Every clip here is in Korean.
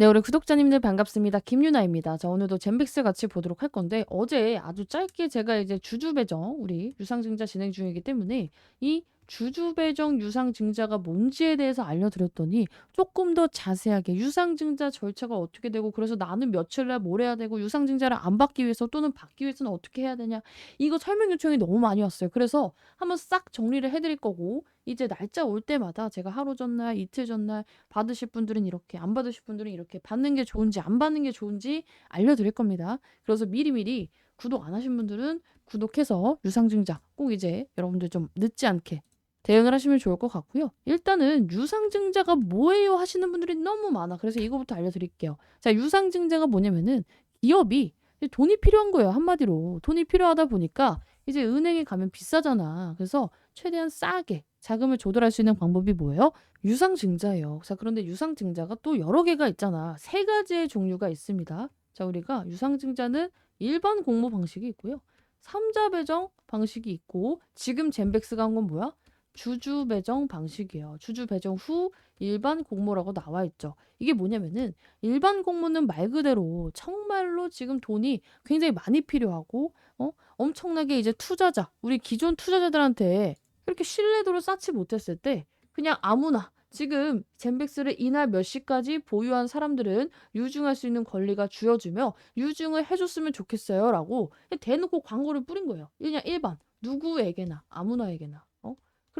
네, 우리 구독자님들 반갑습니다. 김유나입니다. 자, 오늘도 젠빅스 같이 보도록 할 건데, 어제 아주 짧게 제가 이제 주주 배정, 우리 유상증자 진행 중이기 때문에, 이 주주배정 유상증자가 뭔지에 대해서 알려드렸더니, 조금 더 자세하게 유상증자 절차가 어떻게 되고, 그래서 나는 며칠 날 뭘 해야 되고, 유상증자를 안 받기 위해서 또는 받기 위해서는 어떻게 해야 되냐, 이거 설명 요청이 너무 많이 왔어요. 그래서 한번 싹 정리를 해드릴 거고, 이제 날짜 올 때마다 제가 하루 전날, 이틀 전날, 받으실 분들은 이렇게, 안 받으실 분들은 이렇게, 받는 게 좋은지, 안 받는 게 좋은지 알려드릴 겁니다. 그래서 미리미리 구독 안 하신 분들은 구독해서 유상증자 꼭 이제 여러분들 좀 늦지 않게 대응을 하시면 좋을 것 같고요. 일단은 유상증자가 뭐예요 하시는 분들이 너무 많아. 그래서 이거부터 알려드릴게요. 자, 유상증자가 뭐냐면은 기업이 돈이 필요한 거예요. 한마디로. 돈이 필요하다 보니까 이제 은행에 가면 비싸잖아. 그래서 최대한 싸게 자금을 조달할 수 있는 방법이 뭐예요? 유상증자예요. 자, 그런데 유상증자가 또 여러 개가 있잖아. 세 가지의 종류가 있습니다. 자, 우리가 유상증자는 일반 공모 방식이 있고요. 삼자 배정 방식이 있고 지금 젠백스가 한 건 뭐야? 주주 배정 방식이에요. 주주 배정 후 일반 공모라고 나와 있죠. 이게 뭐냐면은 일반 공모는 말 그대로 정말로 지금 돈이 굉장히 많이 필요하고 어? 엄청나게 이제 투자자, 우리 기존 투자자들한테 이렇게 신뢰도를 쌓지 못했을 때 그냥 아무나 지금 젠백스를 이날 몇 시까지 보유한 사람들은 유증할 수 있는 권리가 주어지며 유증을 해줬으면 좋겠어요 라고 대놓고 광고를 뿌린 거예요. 그냥 일반 누구에게나 아무나에게나 어?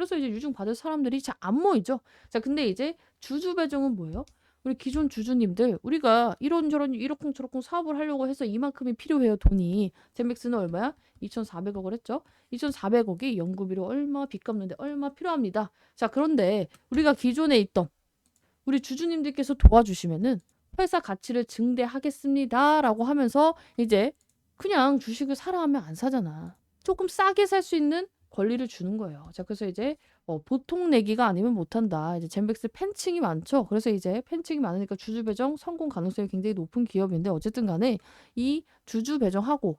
그래서 이제 유증 받을 사람들이 잘 안 모이죠. 자 근데 이제 주주 배정은 뭐예요? 우리 기존 주주님들 우리가 이런저런 이러쿵저러쿵 사업을 하려고 해서 이만큼이 필요해요 돈이 젠백스는 얼마야? 2,400억을 했죠. 2,400억이 연구비로 얼마 빚 갚는데 얼마 필요합니다. 자 그런데 우리가 기존에 있던 우리 주주님들께서 도와주시면은 회사 가치를 증대하겠습니다 라고 하면서 이제 그냥 주식을 사라 하면 안 사잖아. 조금 싸게 살 수 있는 권리를 주는 거예요. 자, 그래서 이제 어, 보통 내기가 아니면 못한다. 이제 젠백스 팬층이 많죠. 그래서 이제 팬층이 많으니까 주주 배정 성공 가능성이 굉장히 높은 기업인데 어쨌든 간에 이 주주 배정하고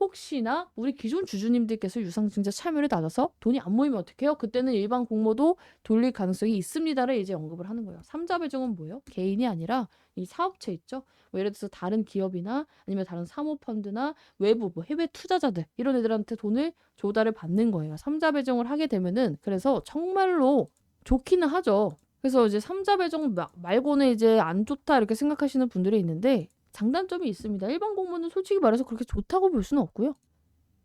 혹시나 우리 기존 주주님들께서 유상증자 참여를 낮아서 돈이 안 모이면 어떡해요? 그때는 일반 공모도 돌릴 가능성이 있습니다를 이제 언급을 하는 거예요. 삼자 배정은 뭐예요? 개인이 아니라 이 사업체 있죠. 뭐 예를 들어서 다른 기업이나 아니면 다른 사모펀드나 외부 뭐 해외 투자자들 이런 애들한테 돈을 조달을 받는 거예요. 삼자 배정을 하게 되면은 그래서 정말로 좋기는 하죠. 그래서 이제 삼자 배정 마- 말고는 이제 안 좋다 이렇게 생각하시는 분들이 있는데 장단점이 있습니다. 일반 공모는 솔직히 말해서 그렇게 좋다고 볼 수는 없고요.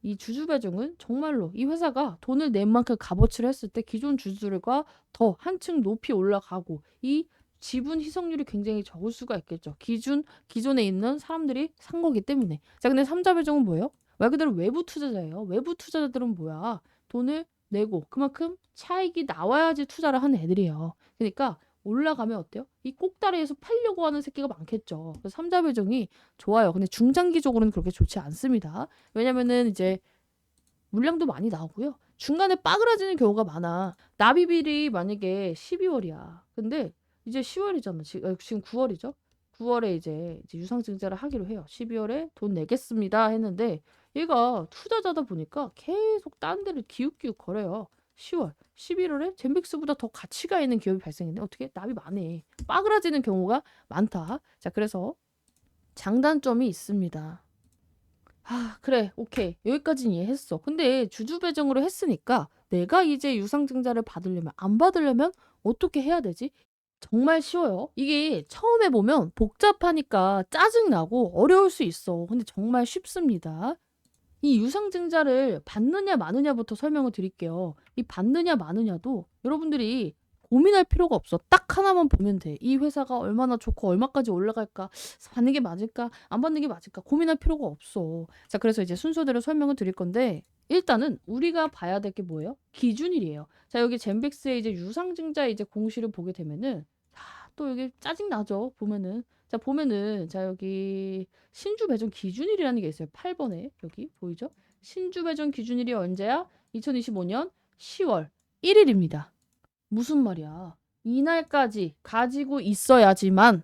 이 주주 배정은 정말로 이 회사가 돈을 낸 만큼 값어치를 했을 때 기존 주주들과 더 한층 높이 올라가고 이 지분 희석률이 굉장히 적을 수가 있겠죠. 기준 기존에 있는 사람들이 산 거기 때문에. 자, 근데 삼자 배정은 뭐예요? 말 그대로 외부 투자자예요. 외부 투자자들은 뭐야? 돈을 내고 그만큼 차익이 나와야지 투자를 하는 애들이에요. 그러니까 올라가면 어때요? 이 꼭다리에서 팔려고 하는 새끼가 많겠죠. 삼자 배정이 좋아요. 근데 중장기적으로는 그렇게 좋지 않습니다. 왜냐면은 이제 물량도 많이 나오고요. 중간에 빠그라지는 경우가 많아. 납입일이 만약에 12월이야. 근데 이제 10월이잖아. 지금, 지금 9월이죠. 9월에 이제, 이제 유상증자를 하기로 해요. 12월에 돈 내겠습니다 했는데 얘가 투자자다 보니까 계속 딴 데를 기웃기웃 거려요. 10월, 11월에 젠빅스보다 더 가치가 있는 기업이 발생했네. 어떻게 안 해. 빠그라지는 경우가 많다. 자, 그래서 장단점이 있습니다. 아, 그래. 오케이. 여기까지는 이해했어. 근데 주주 배정으로 했으니까 내가 이제 유상증자를 받으려면 안 받으려면 어떻게 해야 되지? 정말 쉬워요. 이게 처음에 보면 복잡하니까 짜증나고 어려울 수 있어. 근데 정말 쉽습니다. 이 유상증자를 받느냐 마느냐부터 설명을 드릴게요. 이 받느냐 마느냐도 여러분들이 고민할 필요가 없어. 딱 하나만 보면 돼. 이 회사가 얼마나 좋고 얼마까지 올라갈까? 받는 게 맞을까? 안 받는 게 맞을까? 고민할 필요가 없어. 자, 그래서 이제 순서대로 설명을 드릴 건데 일단은 우리가 봐야 될 게 뭐예요? 기준일이에요. 자, 여기 젠백스의 이제 유상증자 이제 공시를 보게 되면은 아, 또 여기 짜증 나죠. 보면은 자, 보면은 자, 여기 신주 배정 기준일이라는 게 있어요. 8번에 여기 보이죠? 신주 배정 기준일이 언제야? 2025년 10월 1일입니다. 무슨 말이야? 이날까지 가지고 있어야지만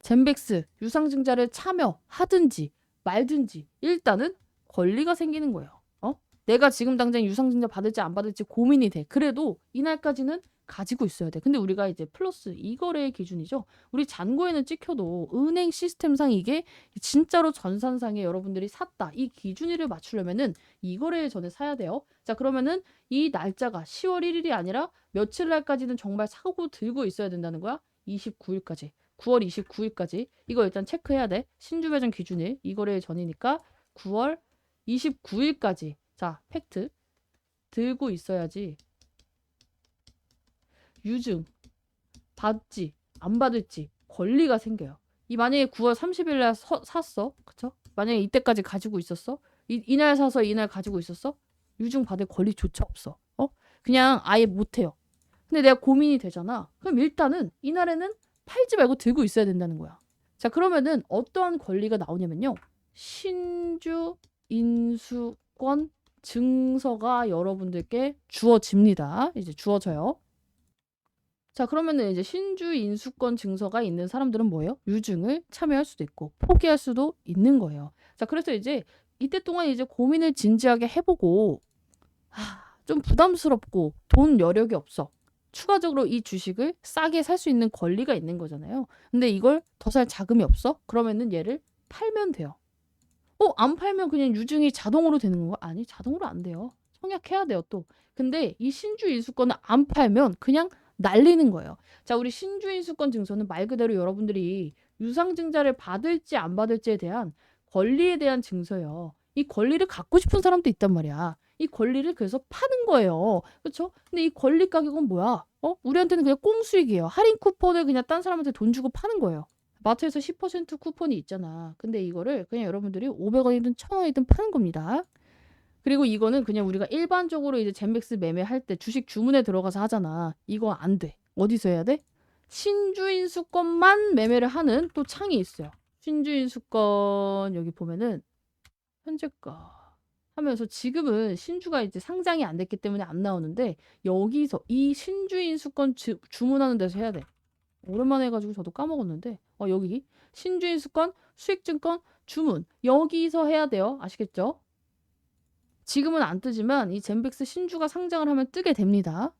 젠백스 유상증자를 참여하든지 말든지 일단은 권리가 생기는 거예요. 어? 내가 지금 당장 유상증자 받을지 안 받을지 고민이 돼. 그래도 이날까지는 가지고 있어야 돼. 근데 우리가 이제 플러스 이거래의 기준이죠. 우리 잔고에는 찍혀도 은행 시스템상 이게 진짜로 전산상에 여러분들이 샀다. 이 기준일을 맞추려면은 이거래 전에 사야 돼요. 자, 그러면은 이 날짜가 10월 1일이 아니라 며칠 날까지는 정말 사고 들고 있어야 된다는 거야? 29일까지. 9월 29일까지. 이거 일단 체크해야 돼. 신주 배정 기준일. 이거래 전이니까 9월 29일까지. 자, 팩트. 들고 있어야지. 유증 받지 안 받을지 권리가 생겨요. 이 만약에 9월 30일 날 서- 샀어. 그쵸? 만약에 이때까지 가지고 있었어. 이, 이날 사서 이날 가지고 있었어. 유증 받을 권리조차 없어. 어? 그냥 아예 못 해요. 근데 내가 고민이 되잖아. 그럼 일단은 이날에는 팔지 말고 들고 있어야 된다는 거야. 자, 그러면은 어떠한 권리가 나오냐면요. 신주 인수권 증서가 여러분들께 주어집니다. 이제 주어져요. 자, 그러면은 이제 신주 인수권 증서가 있는 사람들은 뭐예요? 유증을 참여할 수도 있고 포기할 수도 있는 거예요. 자, 그래서 이제 이때 동안 이제 고민을 진지하게 해보고 하, 좀 부담스럽고 돈 여력이 없어. 추가적으로 이 주식을 싸게 살 수 있는 권리가 있는 거잖아요. 근데 이걸 더 살 자금이 없어? 그러면은 얘를 팔면 돼요. 어, 안 팔면 그냥 유증이 자동으로 되는 건가? 아니, 자동으로 안 돼요. 청약해야 돼요, 또. 근데 이 신주 인수권을 안 팔면 그냥 날리는 거예요. 자, 우리 신주 인수권 증서는 말 그대로 여러분들이 유상증자를 받을지 안 받을지에 대한 권리에 대한 증서예요. 이 권리를 갖고 싶은 사람도 있단 말이야. 이 권리를 그래서 파는 거예요. 그렇죠? 근데 이 권리 가격은 뭐야? 어? 우리한테는 그냥 꽁수익이에요. 할인 쿠폰을 그냥 딴 사람한테 돈 주고 파는 거예요. 마트에서 10% 쿠폰이 있잖아. 근데 이거를 그냥 여러분들이 500원이든 1000원이든 파는 겁니다. 그리고 이거는 그냥 우리가 일반적으로 이제 젠백스 매매할 때 주식 주문에 들어가서 하잖아. 이거 안 돼. 어디서 해야 돼? 신주인 수권만 매매를 하는 또 창이 있어요. 신주인 수권 여기 보면은 현재가 하면서 지금은 신주가 이제 상장이 안 됐기 때문에 안 나오는데 여기서 이 신주인 수권 주, 주문하는 데서 해야 돼. 오랜만에 해가지고 저도 까먹었는데 어 여기 신주인 수권 수익증권 주문 여기서 해야 돼요. 아시겠죠? 지금은 안 뜨지만 이 젠백스 신주가 상장을 하면 뜨게 됩니다.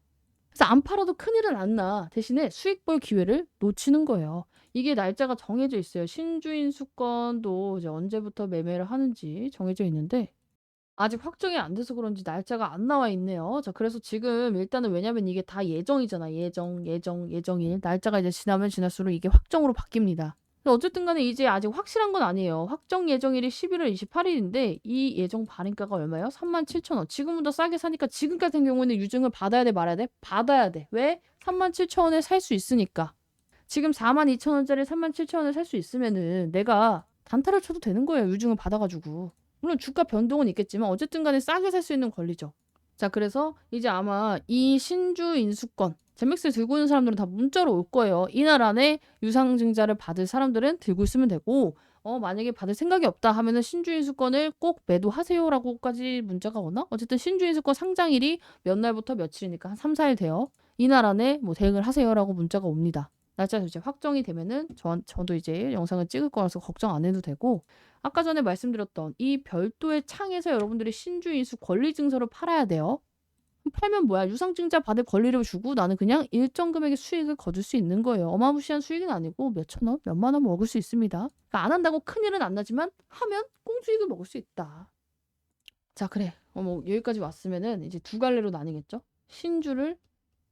그래서 안 팔아도 큰일은 안 나. 대신에 수익 볼 기회를 놓치는 거예요. 이게 날짜가 정해져 있어요. 신주인 수권도 이제 언제부터 매매를 하는지 정해져 있는데 아직 확정이 안 돼서 그런지 날짜가 안 나와 있네요. 자, 그래서 지금 일단은 왜냐면 이게 다 예정이잖아. 예정, 예정, 예정일. 날짜가 이제 지나면 지날수록 이게 확정으로 바뀝니다. 어쨌든 간에 이제 아직 확실한 건 아니에요. 확정 예정일이 11월 28일인데 이 예정 발행가가 얼마예요? 37,000원. 지금보다 싸게 사니까 지금 같은 경우에는 유증을 받아야 돼 말아야 돼? 받아야 돼. 왜? 37,000원에 살 수 있으니까. 지금 42,000원짜리 37,000원에 살 수 있으면은 내가 단타를 쳐도 되는 거예요. 유증을 받아가지고. 물론 주가 변동은 있겠지만 어쨌든 간에 싸게 살 수 있는 권리죠. 자, 그래서 이제 아마 이 신주 인수권 젠맥스를 들고 있는 사람들은 다 문자로 올 거예요. 이날 안에 유상증자를 받을 사람들은 들고 있으면 되고 어 만약에 받을 생각이 없다 하면은 신주인수권을 꼭 매도하세요라고까지 문자가 오나? 어쨌든 신주인수권 상장일이 몇 날부터 며칠이니까 한 3, 4일 돼요. 이날 안에 뭐 대응을 하세요라고 문자가 옵니다. 날짜 이제 확정이 되면은 저, 저도 이제 영상을 찍을 거라서 걱정 안 해도 되고 아까 전에 말씀드렸던 이 별도의 창에서 여러분들이 신주인수 권리증서를 팔아야 돼요. 팔면 뭐야? 유상증자 받을 권리를 주고 나는 그냥 일정 금액의 수익을 거둘 수 있는 거예요. 어마무시한 수익은 아니고 몇천 원, 몇만 원 먹을 수 있습니다. 그러니까 안 한다고 큰일은 안 나지만 하면 꽁수익을 먹을 수 있다. 자, 그래. 어머, 여기까지 왔으면은 이제 두 갈래로 나뉘겠죠? 신주를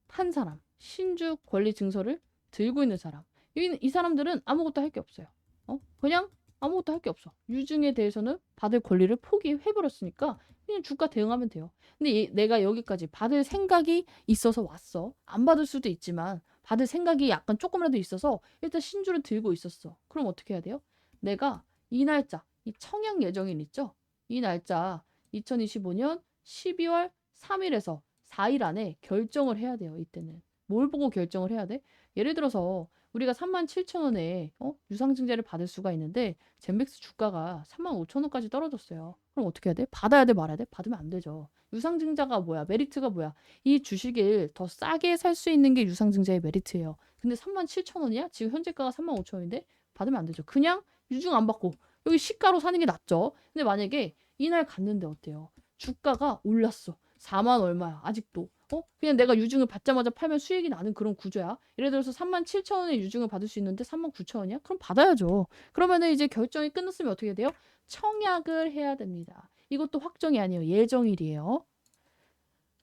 판 사람, 신주 권리 증서를 들고 있는 사람. 이, 이 사람들은 아무것도 할 게 없어요. 어? 그냥 아무것도 할 게 없어. 유증에 대해서는 받을 권리를 포기해버렸으니까 그냥 주가 대응하면 돼요. 근데 이- 내가 여기까지 받을 생각이 있어서 왔어. 안 받을 수도 있지만 받을 생각이 약간 조금이라도 있어서 일단 신주를 들고 있었어. 그럼 어떻게 해야 돼요? 내가 이 날짜, 이 청약 예정일 있죠? 이 날짜 2025년 12월 3일에서 4일 안에 결정을 해야 돼요. 이때는. 뭘 보고 결정을 해야 돼? 예를 들어서 우리가 37,000원에 어? 유상증자를 받을 수가 있는데 젠백스 주가가 35,000원까지 떨어졌어요. 그럼 어떻게 해야 돼? 받아야 돼, 말아야 돼? 받으면 안 되죠. 유상증자가 뭐야? 메리트가 뭐야? 이 주식을 더 싸게 살 수 있는 게 유상증자의 메리트예요. 근데 37,000원이야? 지금 현재가가 35,000원인데 받으면 안 되죠. 그냥 유증 안 받고 여기 시가로 사는 게 낫죠. 근데 만약에 이날 갔는데 어때요? 주가가 올랐어. 4만 얼마야? 아직도. 어? 그냥 내가 유증을 받자마자 팔면 수익이 나는 그런 구조야. 예를 들어서 3만 7천 원의 유증을 받을 수 있는데 3만 9천 원이야? 그럼 받아야죠. 그러면은 이제 결정이 끝났으면 어떻게 돼요? 청약을 해야 됩니다. 이것도 확정이 아니에요. 예정일이에요.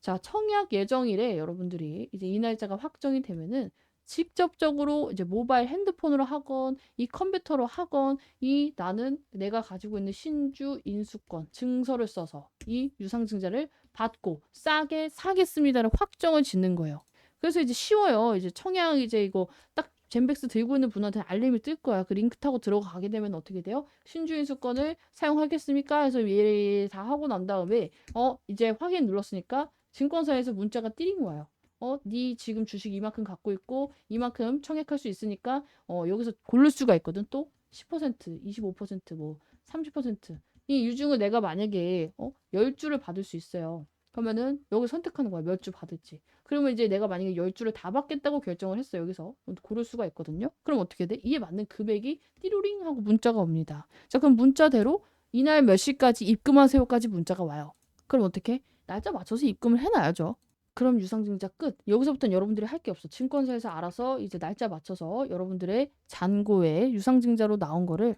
자, 청약 예정일에 여러분들이 이제 이 날짜가 확정이 되면은 직접적으로 이제 모바일 핸드폰으로 하건 이 컴퓨터로 하건 이 나는 내가 가지고 있는 신주 인수권 증서를 써서 이 유상증자를 받고 싸게 사겠습니다를 확정을 짓는 거예요. 그래서 이제 쉬워요. 이제 청약 이제 이거 딱 젠백스 들고 있는 분한테 알림이 뜰 거야. 그 링크 타고 들어가게 되면 어떻게 돼요? 신주 인수권을 사용하겠습니까? 해서 얘다 하고 난 다음에 어 이제 확인 눌렀으니까 증권사에서 문자가 띠링 와요. 어, 네 지금 주식 이만큼 갖고 있고 이만큼 청약할 수 있으니까 어, 여기서 고를 수가 있거든. 또 10%, 25%뭐 30%. 이 유증을 내가 만약에 어, 10주를 받을 수 있어요. 그러면은 여기 선택하는 거야. 몇 주 받을지. 그러면 이제 내가 만약에 10주를 다 받겠다고 결정을 했어. 여기서 고를 수가 있거든요. 그럼 어떻게 돼? 이에 맞는 금액이 띠로링 하고 문자가 옵니다. 자, 그럼 문자대로 이날 몇 시까지 입금하세요까지 문자가 와요. 그럼 어떻게? 날짜 맞춰서 입금을 해놔야죠. 그럼 유상증자 끝. 여기서부터는 여러분들이 할 게 없어. 증권사에서 알아서 이제 날짜 맞춰서 여러분들의 잔고에 유상증자로 나온 거를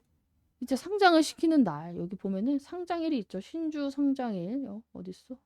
이제 상장을 시키는 날. 여기 보면은 상장일이 있죠. 신주 상장일. 어, 어딨어?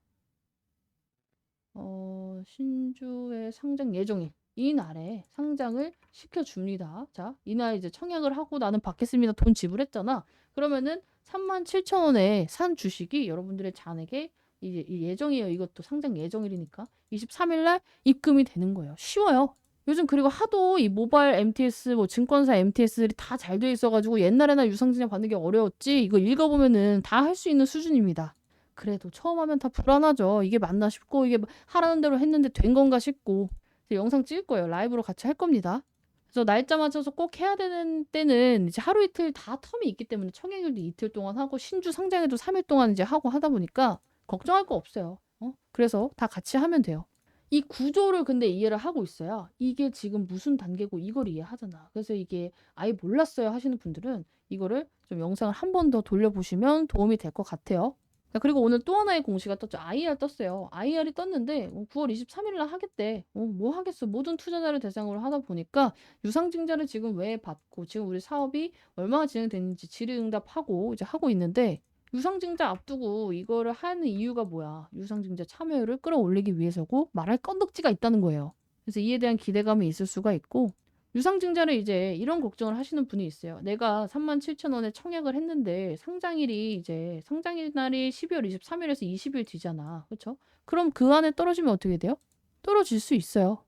어, 신주의 상장 예정일. 이 날에 상장을 시켜줍니다. 자, 이날 이제 청약을 하고 나는 받겠습니다. 돈 지불했잖아. 그러면은 3만 7천 원에 산 주식이 여러분들의 이제 이 예정이에요. 이것도 상장 예정일이니까 23일 날 입금이 되는 거예요. 쉬워요. 요즘 그리고 하도 이 모바일 MTS 뭐 증권사 MTS들이 다 잘 돼 있어가지고 옛날에나 유상증자 받는 게 어려웠지 이거 읽어보면은 다 할 수 있는 수준입니다. 그래도 처음 하면 다 불안하죠. 이게 맞나 싶고 이게 하라는 대로 했는데 된 건가 싶고 영상 찍을 거예요. 라이브로 같이 할 겁니다. 그래서 날짜 맞춰서 꼭 해야 되는 때는 이제 하루 이틀 다 텀이 있기 때문에 청약일도 이틀 동안 하고 신주 상장에도 3일 동안 이제 하고 하다 보니까 걱정할 거 없어요. 어? 그래서 다 같이 하면 돼요. 이 구조를 근데 이해를 하고 있어야 이게 지금 무슨 단계고 이걸 이해하잖아. 그래서 이게 아예 몰랐어요 하시는 분들은 이거를 좀 영상을 한 번 더 돌려보시면 도움이 될 것 같아요. 자, 그리고 오늘 또 하나의 공시가 떴죠. IR 떴어요. IR이 떴는데 어, 9월 23일 날 하겠대. 어, 뭐 하겠어. 모든 투자자를 대상으로 하다 보니까 유상증자를 지금 왜 받고 지금 우리 사업이 얼마나 진행됐는지 질의응답하고 이제 하고 있는데 유상증자 앞두고 이거를 하는 이유가 뭐야? 유상증자 참여율을 끌어올리기 위해서고 말할 건덕지가 있다는 거예요. 그래서 이에 대한 기대감이 있을 수가 있고 유상증자를 이제 이런 걱정을 하시는 분이 있어요. 내가 3만 7천 원에 청약을 했는데 상장일이 이제 상장일 날이 12월 23일에서 20일 뒤잖아. 그렇죠? 그럼 그 안에 떨어지면 어떻게 돼요? 떨어질 수 있어요.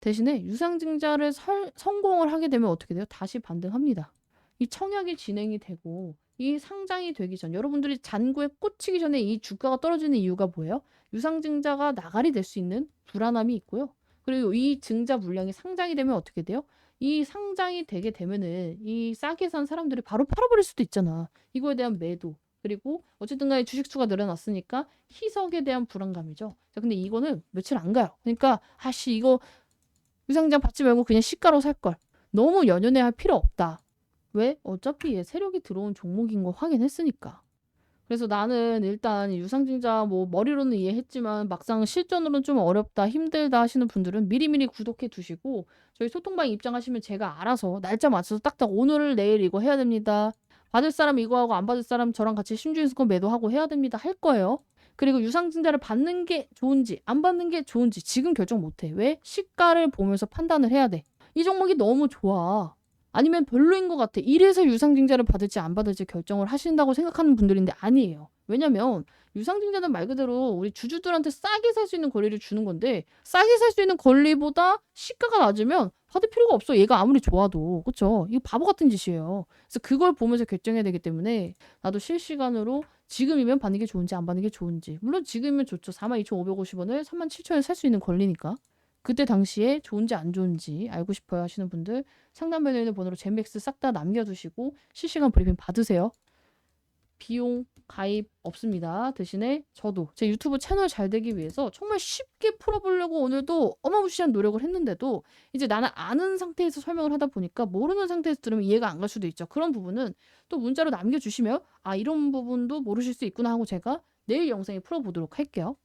대신에 유상증자를 설- 성공을 하게 되면 어떻게 돼요? 다시 반등합니다. 이 청약이 진행이 되고 이 상장이 되기 전 여러분들이 잔고에 꽂히기 전에 이 주가가 떨어지는 이유가 뭐예요? 유상증자가 나갈이 될 수 있는 불안함이 있고요. 그리고 이 증자 물량이 상장이 되면 어떻게 돼요? 이 상장이 되게 되면은 이 싸게 산 사람들이 바로 팔아버릴 수도 있잖아. 이거에 대한 매도. 그리고 어쨌든 간에 주식 수가 늘어났으니까 희석에 대한 불안감이죠. 자, 근데 이거는 며칠 안 가요. 그러니까 아씨 이거 유상증자 받지 말고 그냥 시가로 살 걸. 너무 연연해 할 필요 없다. 왜? 어차피 얘 세력이 들어온 종목인 거 확인했으니까. 그래서 나는 일단 유상증자 뭐 머리로는 이해했지만 막상 실전으로는 좀 어렵다, 힘들다 하시는 분들은 미리미리 구독해 두시고 저희 소통방 입장하시면 제가 알아서 날짜 맞춰서 딱딱 오늘 내일 이거 해야 됩니다. 받을 사람 이거 하고 안 받을 사람 저랑 같이 신주인수권 매도하고 해야 됩니다. 할 거예요. 그리고 유상증자를 받는 게 좋은지 안 받는 게 좋은지 지금 결정 못 해. 왜? 시가를 보면서 판단을 해야 돼. 이 종목이 너무 좋아. 아니면 별로인 것 같아. 이래서 유상증자를 받을지 안 받을지 결정을 하신다고 생각하는 분들인데 아니에요. 왜냐면 유상증자는 말 그대로 우리 주주들한테 싸게 살 수 있는 권리를 주는 건데 싸게 살 수 있는 권리보다 시가가 낮으면 받을 필요가 없어. 얘가 아무리 좋아도. 그쵸? 이거 바보 같은 짓이에요. 그래서 그걸 보면서 결정해야 되기 때문에 나도 실시간으로 지금이면 받는 게 좋은지 안 받는 게 좋은지. 물론 지금이면 좋죠. 42,550원을 37,000원에 살 수 있는 권리니까. 그때 당시에 좋은지 안 좋은지 알고 싶어요 하시는 분들 상담변에 있는 번호로 젠맥스 싹 다 남겨두시고 실시간 브리핑 받으세요. 비용 가입 없습니다. 대신에 저도 제 유튜브 채널 잘 되기 위해서 정말 쉽게 풀어보려고 오늘도 어마무시한 노력을 했는데도 이제 나는 아는 상태에서 설명을 하다 보니까 모르는 상태에서 들으면 이해가 안 갈 수도 있죠. 그런 부분은 또 문자로 남겨주시면 아 이런 부분도 모르실 수 있구나 하고 제가 내일 영상에 풀어보도록 할게요.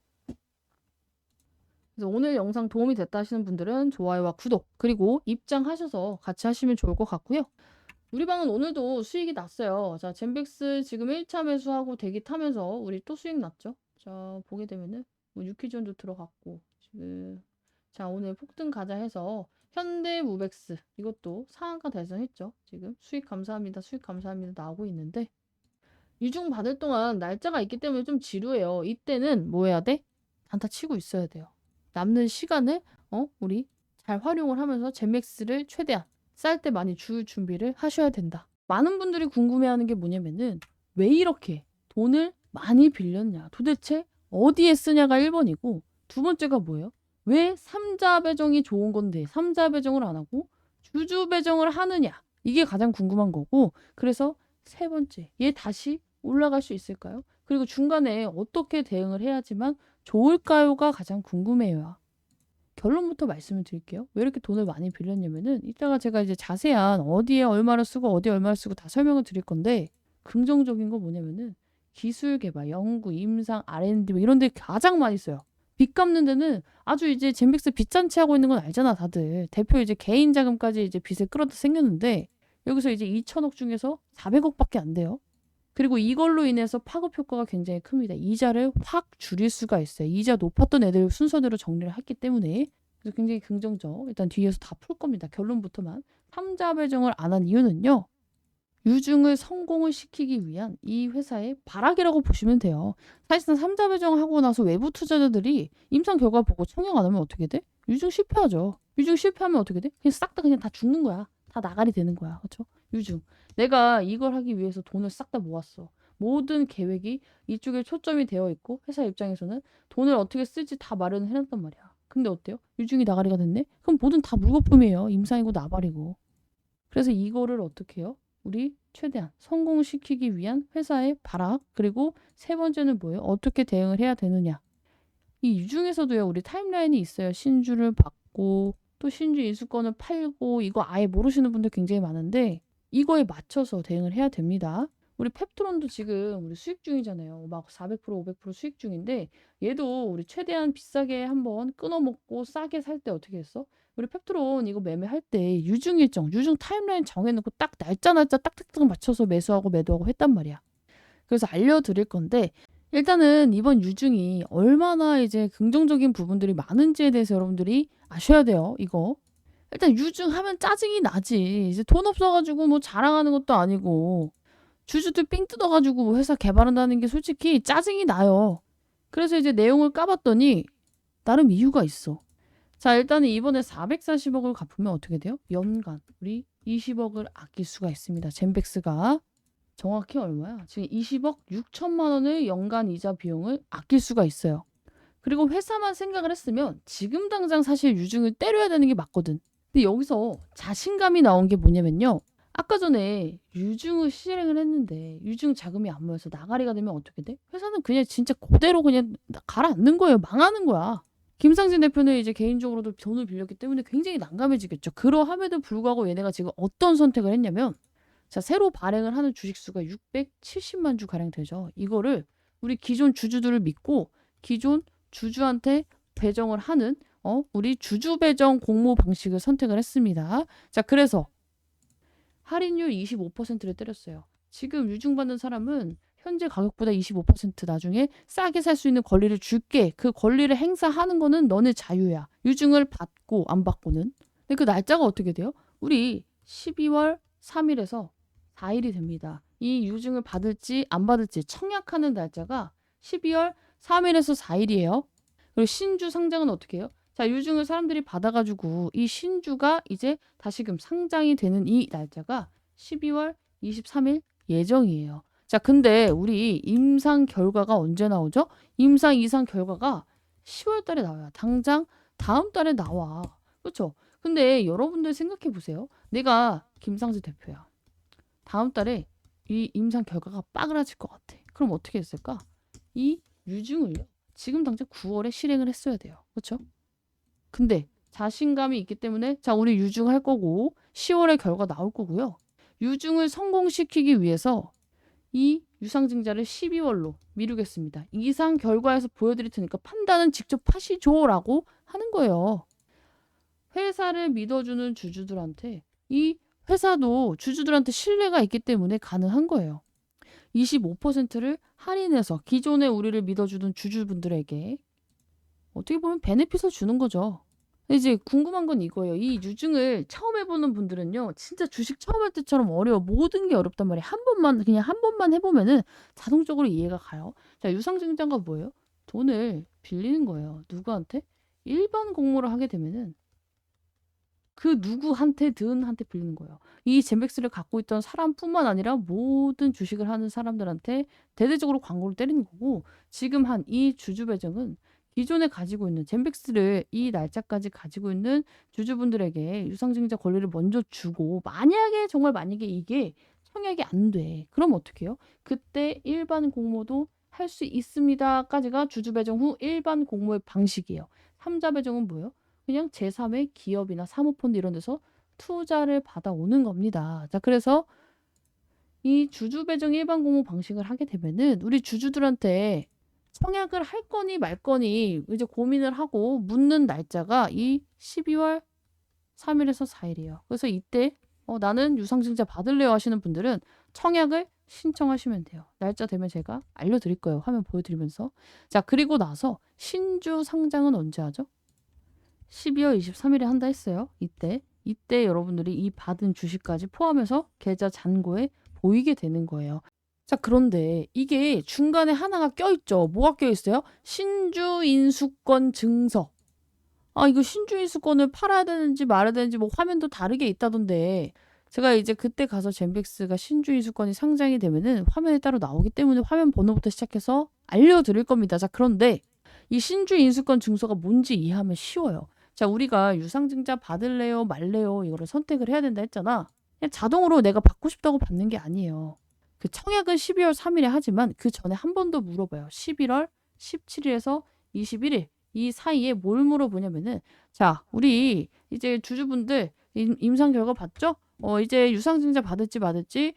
그래서 오늘 영상 도움이 됐다 하시는 분들은 좋아요와 구독 그리고 입장하셔서 같이 하시면 좋을 것 같고요. 우리 방은 오늘도 수익이 났어요. 자, 젠백스 지금 1차 매수하고 대기 타면서 우리 또 수익 났죠. 자, 보게 되면은 뭐 유키존도 들어갔고 지금 자, 오늘 폭등 가자 해서 현대무백스 이것도 상한가 달성했죠. 지금 수익 감사합니다. 수익 감사합니다. 나오고 있는데 유중 받을 동안 날짜가 있기 때문에 좀 지루해요. 이때는 뭐 해야 돼? 단타 치고 있어야 돼요. 남는 시간을 어 우리 잘 활용을 하면서 젠맥스를 최대한 쌀 때 많이 줄 준비를 하셔야 된다. 많은 분들이 궁금해하는 게 뭐냐면은 왜 이렇게 돈을 많이 빌렸냐? 도대체 어디에 쓰냐가 1번이고 두 번째가 뭐예요? 왜 삼자 배정이 좋은 건데 삼자 배정을 안 하고 주주 배정을 하느냐? 이게 가장 궁금한 거고 그래서 세 번째 얘 다시 올라갈 수 있을까요? 그리고 중간에 어떻게 대응을 해야지만 좋을까요가 가장 궁금해요. 결론부터 말씀을 드릴게요. 왜 이렇게 돈을 많이 빌렸냐면은 이따가 제가 이제 자세한 어디에 얼마를 쓰고 어디에 얼마를 쓰고 다 설명을 드릴 건데 긍정적인 거 뭐냐면은 기술 개발, 연구, 임상, R&D 뭐 이런 데 가장 많이 써요. 빚 갚는 데는 아주 이제 젠빅스 빚잔치 하고 있는 건 알잖아, 다들. 대표 이제 개인 자금까지 이제 빚을 끌어다 생겼는데 여기서 이제 2천억 중에서 400억밖에 안 돼요. 그리고 이걸로 인해서 파급 효과가 굉장히 큽니다. 이자를 확 줄일 수가 있어요. 이자 높았던 애들 순서대로 정리를 했기 때문에 그래서 굉장히 긍정적. 일단 뒤에서 다 풀 겁니다. 결론부터만. 삼자 배정을 안 한 이유는요. 유중을 성공을 시키기 위한 이 회사의 발악이라고 보시면 돼요. 사실상 삼자 배정하고 나서 외부 투자자들이 임상 결과 보고 청약 안 하면 어떻게 돼? 유중 실패하죠. 유중 실패하면 어떻게 돼? 그냥 싹 다 그냥 다 죽는 거야. 다 나가리 되는 거야. 그렇죠? 유중. 내가 이걸 하기 위해서 돈을 싹 다 모았어. 모든 계획이 이쪽에 초점이 되어 있고 회사 입장에서는 돈을 어떻게 쓸지 다 마련을 해놨단 말이야. 근데 어때요? 유중이 나가리가 됐네? 그럼 뭐든 다 물거품이에요. 임상이고 나발이고. 그래서 이거를 어떻게 해요? 우리 최대한 성공시키기 위한 회사의 발악 그리고 세 번째는 뭐예요? 어떻게 대응을 해야 되느냐. 이 유중에서도요. 우리 타임라인이 있어요. 신주를 받고 또 신주 인수권을 팔고 이거 아예 모르시는 분들 굉장히 많은데 이거에 맞춰서 대응을 해야 됩니다. 우리 펩트론도 지금 우리 수익 중이잖아요. 막 400% 500% 수익 중인데 얘도 우리 최대한 비싸게 한번 끊어 먹고 싸게 살 때 어떻게 했어? 우리 펩트론 이거 매매할 때 유중 일정, 유중 타임라인 정해놓고 딱 날짜 날짜 딱딱딱 맞춰서 매수하고 매도하고 했단 말이야. 그래서 알려드릴 건데 일단은 이번 유중이 얼마나 이제 긍정적인 부분들이 많은지에 대해서 여러분들이 아셔야 돼요. 이거. 일단 유중하면 짜증이 나지. 이제 돈 없어가지고 뭐 자랑하는 것도 아니고 주주들 삥 뜯어가지고 뭐 회사 개발한다는 게 솔직히 짜증이 나요. 그래서 이제 내용을 까봤더니 나름 이유가 있어. 자 일단은 이번에 440억을 갚으면 어떻게 돼요? 연간 우리 20억을 아낄 수가 있습니다. 젠백스가 정확히 얼마야? 지금 20억 6천만 원을 연간 이자 비용을 아낄 수가 있어요. 그리고 회사만 생각을 했으면 지금 당장 사실 유중을 때려야 되는 게 맞거든. 근데 여기서 자신감이 나온 게 뭐냐면요. 아까 전에 유중을 실행을 했는데 유중 자금이 안 모여서 나가리가 되면 어떻게 돼? 회사는 그냥 진짜 그대로 그냥 가라앉는 거예요. 망하는 거야. 김상진 대표는 이제 개인적으로도 돈을 빌렸기 때문에 굉장히 난감해지겠죠. 그러함에도 불구하고 얘네가 지금 어떤 선택을 했냐면 자 새로 발행을 하는 주식 수가 670만 주 가량 되죠. 이거를 우리 기존 주주들을 믿고 기존 주주한테 배정을 하는 어 우리 주주 배정 공모 방식을 선택을 했습니다. 자 그래서 할인율 25%를 때렸어요. 지금 유증받는 사람은 현재 가격보다 25% 나중에 싸게 살 수 있는 권리를 줄게. 그 권리를 행사하는 거는 너네 자유야. 유증을 받고 안 받고는. 근데 그 날짜가 어떻게 돼요? 우리 12월 3일에서 4일이 됩니다. 이 유증을 받을지 안 받을지 청약하는 날짜가 12월 3일에서 4일이에요. 그리고 신주 상장은 어떻게 해요? 자, 유증을 사람들이 받아가지고 이 신주가 이제 다시금 상장이 되는 이 날짜가 12월 23일 예정이에요. 자, 근데 우리 임상 결과가 언제 나오죠? 임상 이상 결과가 10월 달에 나와요. 당장 다음 달에 나와. 그렇죠? 근데 여러분들 생각해 보세요. 내가 김상지 대표야. 다음 달에 이 임상 결과가 빠그라질 것 같아. 그럼 어떻게 했을까? 이 유증을요. 지금 당장 9월에 실행을 했어야 돼요. 그렇죠? 근데 자신감이 있기 때문에 자 우리 유증할 거고 10월에 결과 나올 거고요. 유증을 성공시키기 위해서 이 유상증자를 12월로 미루겠습니다. 이상 결과에서 보여드릴 테니까 판단은 직접 하시죠라고 하는 거예요. 회사를 믿어주는 주주들한테 이 회사도 주주들한테 신뢰가 있기 때문에 가능한 거예요. 25%를 할인해서 기존에 우리를 믿어주던 주주분들에게 어떻게 보면 베네핏을 주는 거죠. 이제 궁금한 건 이거예요. 이 유증을 처음 해보는 분들은요, 진짜 주식 처음 할 때처럼 어려워. 모든 게 어렵단 말이에요. 한 번만, 그냥 한 번만 해보면은 자동적으로 이해가 가요. 자, 유상증자가 뭐예요? 돈을 빌리는 거예요. 누구한테? 일반 공모를 하게 되면은 그 누구한테든 한테 빌리는 거예요. 이 젠백스를 갖고 있던 사람뿐만 아니라 모든 주식을 하는 사람들한테 대대적으로 광고를 때리는 거고 지금 한 이 주주 배정은 기존에 가지고 있는 젠백스를 이 날짜까지 가지고 있는 주주분들에게 유상증자 권리를 먼저 주고 만약에 정말 만약에 이게 청약이 안 돼. 그럼 어떻게 해요? 그때 일반 공모도 할 수 있습니다까지가 주주 배정 후 일반 공모의 방식이에요. 삼자 배정은 뭐예요? 그냥 제3의 기업이나 사모펀드 이런 데서 투자를 받아오는 겁니다. 자, 그래서 이 주주 배정 일반 공모 방식을 하게 되면은 우리 주주들한테 청약을 할 거니 말 거니 이제 고민을 하고 묻는 날짜가 이 12월 3일에서 4일이에요. 그래서 이때 어, 나는 유상증자 받을래요 하시는 분들은 청약을 신청하시면 돼요. 날짜 되면 제가 알려드릴 거예요. 화면 보여드리면서. 자, 그리고 나서 신주 상장은 언제 하죠? 12월 23일에 한다 했어요. 이때. 이때 여러분들이 이 받은 주식까지 포함해서 계좌 잔고에 보이게 되는 거예요. 자, 그런데 이게 중간에 하나가 껴있죠. 뭐가 껴있어요? 신주인수권 증서. 아, 이거 신주인수권을 팔아야 되는지 말아야 되는지 뭐 화면도 다르게 있다던데. 제가 이제 그때 가서 젠백스가 신주인수권이 상장이 되면은 화면에 따로 나오기 때문에 화면 번호부터 시작해서 알려드릴 겁니다. 자, 그런데 이 신주인수권 증서가 뭔지 이해하면 쉬워요. 자, 우리가 유상증자 받을래요, 말래요, 이거를 선택을 해야 된다 했잖아. 그냥 자동으로 내가 받고 싶다고 받는 게 아니에요. 그 청약은 12월 3일에 하지만 그 전에 한 번 더 물어봐요. 11월 17일에서 21일 이 사이에 뭘 물어보냐면은 자, 우리 이제 주주분들 임, 임상 결과 봤죠? 어, 이제 유상증자 받을지 받을지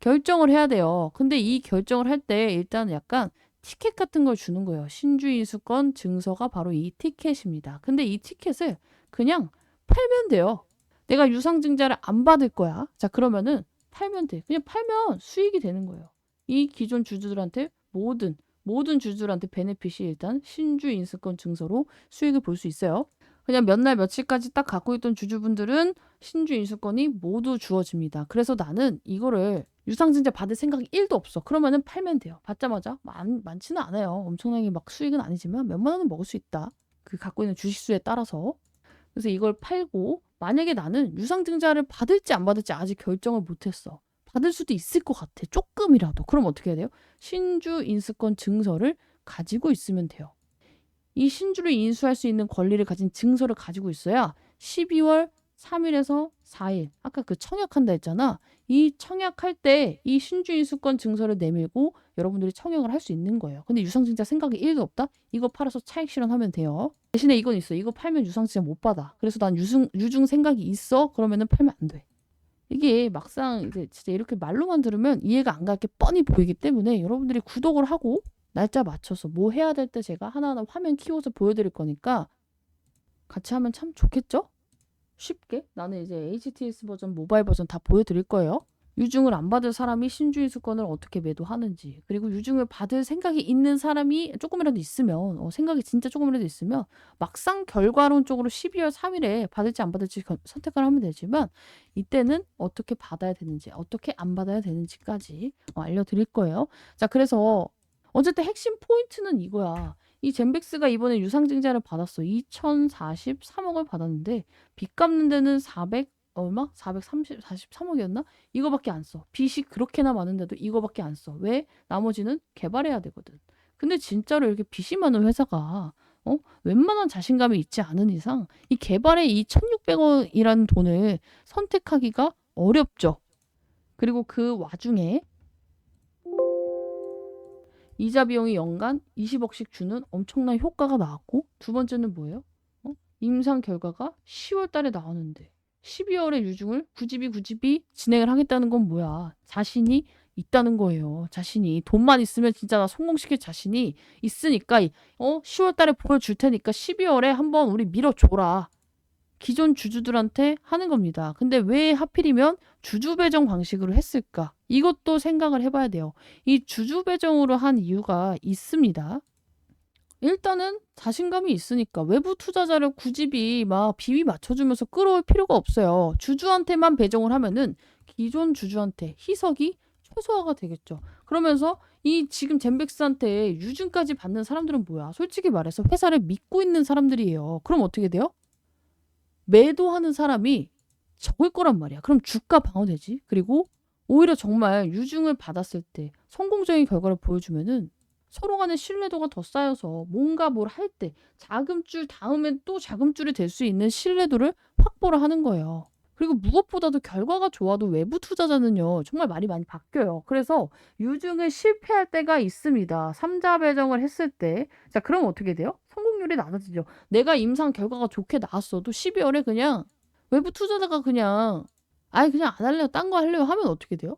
결정을 해야 돼요. 근데 이 결정을 할 때 일단 약간 티켓 같은 걸 주는 거예요. 신주인수권 증서가 바로 이 티켓입니다. 근데 이 티켓을 그냥 팔면 돼요. 내가 유상증자를 안 받을 거야. 자, 그러면은 팔면 돼. 그냥 팔면 수익이 되는 거예요. 이 기존 주주들한테 모든 모든 주주들한테 베네핏이 일단 신주 인수권 증서로 수익을 볼 수 있어요. 그냥 몇 날 며칠까지 딱 갖고 있던 주주분들은 신주 인수권이 모두 주어집니다. 그래서 나는 이거를 유상증자 받을 생각이 1도 없어. 그러면은 팔면 돼요. 받자마자 많, 많지는 않아요. 엄청나게 막 수익은 아니지만 몇만 원은 먹을 수 있다. 그 갖고 있는 주식수에 따라서. 그래서 이걸 팔고 만약에 나는 유상증자를 받을지 안 받을지 아직 결정을 못했어. 받을 수도 있을 것 같아. 조금이라도. 그럼 어떻게 해야 돼요? 신주 인수권 증서를 가지고 있으면 돼요. 이 신주를 인수할 수 있는 권리를 가진 증서를 가지고 있어야 12월 3일에서 4일 아까 그 청약한다 했잖아. 이 청약할 때 이 신주인 수권 증서를 내밀고 여러분들이 청약을 할 수 있는 거예요. 근데 유상증자 생각이 1도 없다? 이거 팔아서 차익 실현하면 돼요. 대신에 이건 있어. 이거 팔면 유상증자 못 받아. 그래서 난 유증, 유증 생각이 있어? 그러면은 팔면 안 돼. 이게 막상 이제 진짜 이렇게 말로만 들으면 이해가 안 갈 게 뻔히 보이기 때문에 여러분들이 구독을 하고 날짜 맞춰서 뭐 해야 될 때 제가 하나하나 화면 키워서 보여드릴 거니까 같이 하면 참 좋겠죠? 쉽게 나는 이제 HTS 버전, 모바일 버전 다 보여드릴 거예요. 유증을 안 받을 사람이 신주인 수권을 어떻게 매도하는지 그리고 유증을 받을 생각이 있는 사람이 조금이라도 있으면 어, 생각이 진짜 조금이라도 있으면 막상 결과론적으로 12월 3일에 받을지 안 받을지 겨- 선택을 하면 되지만 이때는 어떻게 받아야 되는지 어떻게 안 받아야 되는지까지 어, 알려드릴 거예요. 자 그래서 어쨌든 핵심 포인트는 이거야. 이 젠백스가 이번에 유상증자를 받았어. 2043억을 받았는데 빚 갚는 데는 400 얼마? 430 43억이었나? 이거밖에 안 써. 빚이 그렇게나 많은데도 이거밖에 안 써. 왜? 나머지는 개발해야 되거든. 근데 진짜로 이렇게 빚이 많은 회사가 어? 웬만한 자신감이 있지 않은 이상 이 개발에 이 1,600원이라는 돈을 선택하기가 어렵죠. 그리고 그 와중에 이자 비용이 연간 20억씩 주는 엄청난 효과가 나왔고 두 번째는 뭐예요? 어? 임상 결과가 10월 달에 나오는데 12월에 유중을 9집이 9집이 진행을 하겠다는 건 뭐야? 자신이 있다는 거예요. 자신이 돈만 있으면 진짜 나 성공시킬 자신이 있으니까 어 10월 달에 보여줄 테니까 12월에 한번 우리 밀어줘라. 기존 주주들한테 하는 겁니다. 근데 왜 하필이면 주주 배정 방식으로 했을까? 이것도 생각을 해봐야 돼요. 이 주주 배정으로 한 이유가 있습니다. 일단은 자신감이 있으니까 외부 투자자를 굳이 막 비위 맞춰주면서 끌어올 필요가 없어요. 주주한테만 배정을 하면은 기존 주주한테 희석이 최소화가 되겠죠. 그러면서 이 지금 젠백스한테 유증까지 받는 사람들은 뭐야? 솔직히 말해서 회사를 믿고 있는 사람들이에요. 그럼 어떻게 돼요? 매도하는 사람이 적을 거란 말이야. 그럼 주가 방어되지. 그리고 오히려 정말 유증을 받았을 때 성공적인 결과를 보여주면은 서로 간의 신뢰도가 더 쌓여서 뭔가 뭘 할 때 자금줄 다음엔 또 자금줄이 될 수 있는 신뢰도를 확보를 하는 거예요. 그리고 무엇보다도 결과가 좋아도 외부 투자자는요, 정말 말이 많이 바뀌어요. 그래서 유증을 실패할 때가 있습니다. 삼자 배정을 했을 때. 자, 그럼 어떻게 돼요? 성공률이 낮아지죠. 내가 임상 결과가 좋게 나왔어도 12월에 그냥 외부 투자자가 그냥 아예 그냥 안 할래요. 딴 거 할래요. 하면 어떻게 돼요?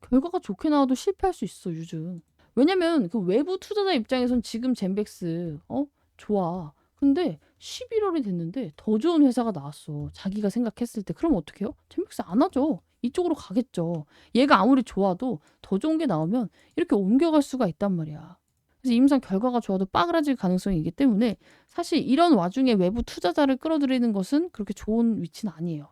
결과가 좋게 나와도 실패할 수 있어, 유증. 왜냐면 그 외부 투자자 입장에선 지금 젠백스 어 좋아. 근데 11월이 됐는데 더 좋은 회사가 나왔어. 자기가 생각했을 때 그럼 어떻게 해요? 젠백스 안 하죠. 이쪽으로 가겠죠. 얘가 아무리 좋아도 더 좋은 게 나오면 이렇게 옮겨갈 수가 있단 말이야. 그래서 임상 결과가 좋아도 빠그라질 가능성이 있기 때문에 사실 이런 와중에 외부 투자자를 끌어들이는 것은 그렇게 좋은 위치는 아니에요.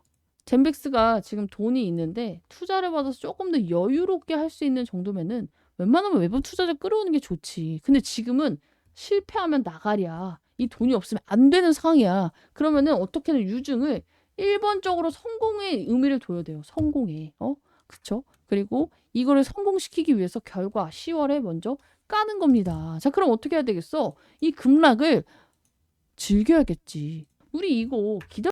젠백스가 지금 돈이 있는데 투자를 받아서 조금 더 여유롭게 할 수 있는 정도면은 웬만하면 외부 투자자 끌어오는 게 좋지. 근데 지금은 실패하면 나가랴. 이 돈이 없으면 안 되는 상황이야. 그러면은 어떻게든 유증을 1번적으로 성공의 의미를 둬야 돼요. 성공에. 어? 그쵸? 그리고 이거를 성공시키기 위해서 결과 10월에 먼저 까는 겁니다. 자, 그럼 어떻게 해야 되겠어? 이 급락을 즐겨야겠지. 우리 이거 기대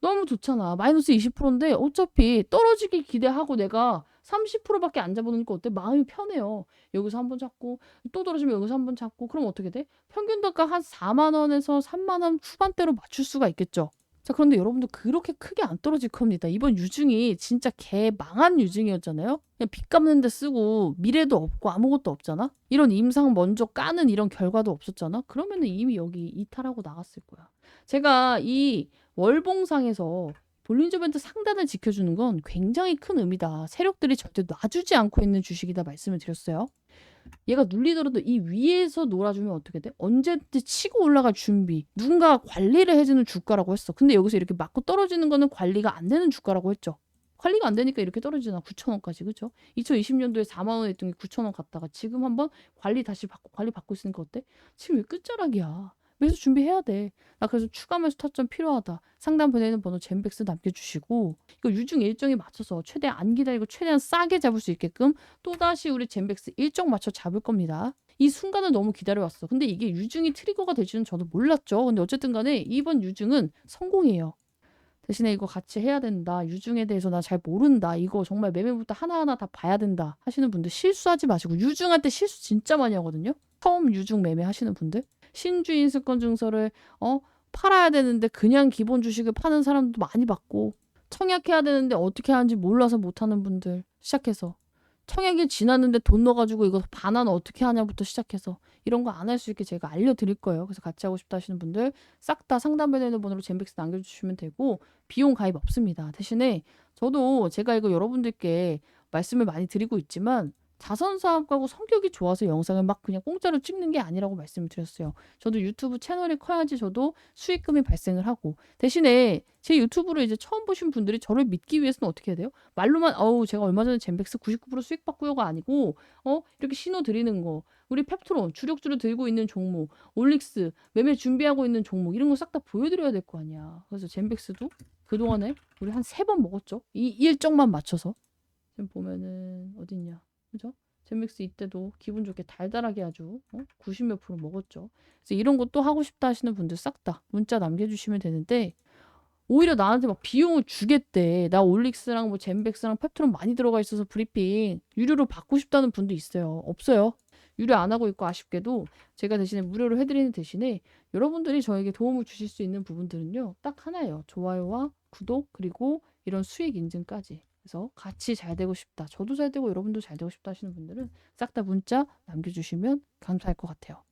너무 좋잖아. 마이너스 20%인데 어차피 떨어지길 기대하고 내가 30%밖에 안 잡아놓으니까 어때? 마음이 편해요. 여기서 한 번 잡고 또 떨어지면 여기서 한 번 잡고 그럼 어떻게 돼? 평균 단가 한 4만 원에서 3만 원 후반대로 맞출 수가 있겠죠. 자 그런데 여러분들 그렇게 크게 안 떨어질 겁니다. 이번 유증이 진짜 개 망한 유증이었잖아요. 그냥 빚 갚는 데 쓰고 미래도 없고 아무것도 없잖아. 이런 임상 먼저 까는 이런 결과도 없었잖아. 그러면은 이미 여기 이탈하고 나갔을 거야. 제가 이 월봉상에서 볼린저 밴드 상단을 지켜주는 건 굉장히 큰 의미다. 세력들이 절대 놔주지 않고 있는 주식이다 말씀을 드렸어요. 얘가 눌리더라도 이 위에서 놀아주면 어떻게 돼? 언제든지 치고 올라갈 준비. 누군가 관리를 해주는 주가라고 했어. 근데 여기서 이렇게 맞고 떨어지는 거는 관리가 안 되는 주가라고 했죠. 관리가 안 되니까 이렇게 떨어지잖아. 9천원까지. 그죠? 2020년도에 4만원 했던 게 9천원 갔다가 지금 한번 관리 다시 받고 관리 받고 있으니까 어때? 지금 왜 끝자락이야? 매수 준비해야 돼. 나 그래서 추가 매수 타점 필요하다. 상담 보내는 번호 젠백스 남겨주시고 이거 유중 일정에 맞춰서 최대한 안 기다리고 최대한 싸게 잡을 수 있게끔 또다시 우리 젠백스 일정 맞춰 잡을 겁니다. 이 순간을 너무 기다려왔어. 근데 이게 유중이 트리거가 될지는 저도 몰랐죠. 근데 어쨌든 간에 이번 유중은 성공이에요. 대신에 이거 같이 해야 된다. 유중에 대해서 나 잘 모른다. 이거 정말 매매부터 하나하나 다 봐야 된다. 하시는 분들 실수하지 마시고 때 실수 진짜 많이 하거든요. 처음 유중 매매 하시는 분들. 신주인 스권 증서를 어 팔아야 되는데 그냥 기본 주식을 파는 사람도 많이 봤고 청약해야 되는데 어떻게 하는지 몰라서 못하는 분들 시작해서 청약이 지났는데 돈 넣어가지고 이거 반환 어떻게 하냐부터 시작해서 이런 거 안 할 수 있게 제가 알려드릴 거예요. 그래서 같이 하고 싶다 하시는 분들 싹 다 상담 배되는 번호로 젠백스 남겨주시면 되고 비용 가입 없습니다. 대신에 저도 제가 이거 여러분들께 말씀을 많이 드리고 있지만 자선사업가고 성격이 좋아서 영상을 막 그냥 공짜로 찍는 게 아니라고 말씀을 드렸어요. 저도 유튜브 채널이 커야지 저도 수익금이 발생을 하고 대신에 제 유튜브를 이제 처음 보신 분들이 저를 믿기 위해서는 어떻게 해야 돼요? 말로만 어우 제가 얼마 전에 젠백스 99% 수익 받고요가 아니고 어 이렇게 신호 드리는 거 우리 펩트론 주력주를 들고 있는 종목 올릭스 매매 준비하고 있는 종목 이런 거 싹 다 보여드려야 될 거 아니야. 그래서 젠백스도 그동안에 우리 한 세 번 먹었죠. 이 일정만 맞춰서 지금 보면은 어딨냐 그죠? 젠믹스 이때도 기분 좋게 달달하게 아주 어? 90몇 프로 먹었죠. 그래서 이런 것도 하고 싶다 하시는 분들 싹 다 문자 남겨주시면 되는데 오히려 나한테 막 비용을 주겠대. 나 올릭스랑 뭐 젠백스랑 펩트론 많이 들어가 있어서 브리핑 유료로 받고 싶다는 분도 있어요. 없어요. 유료 안 하고 있고 아쉽게도 제가 대신에 무료로 해드리는 대신에 여러분들이 저에게 도움을 주실 수 있는 부분들은요. 딱 하나예요. 좋아요와 구독 그리고 이런 수익 인증까지. 그래서 같이 잘 되고 싶다. 저도 잘 되고 여러분도 잘 되고 싶다 하시는 분들은 싹 다 문자 남겨주시면 감사할 것 같아요.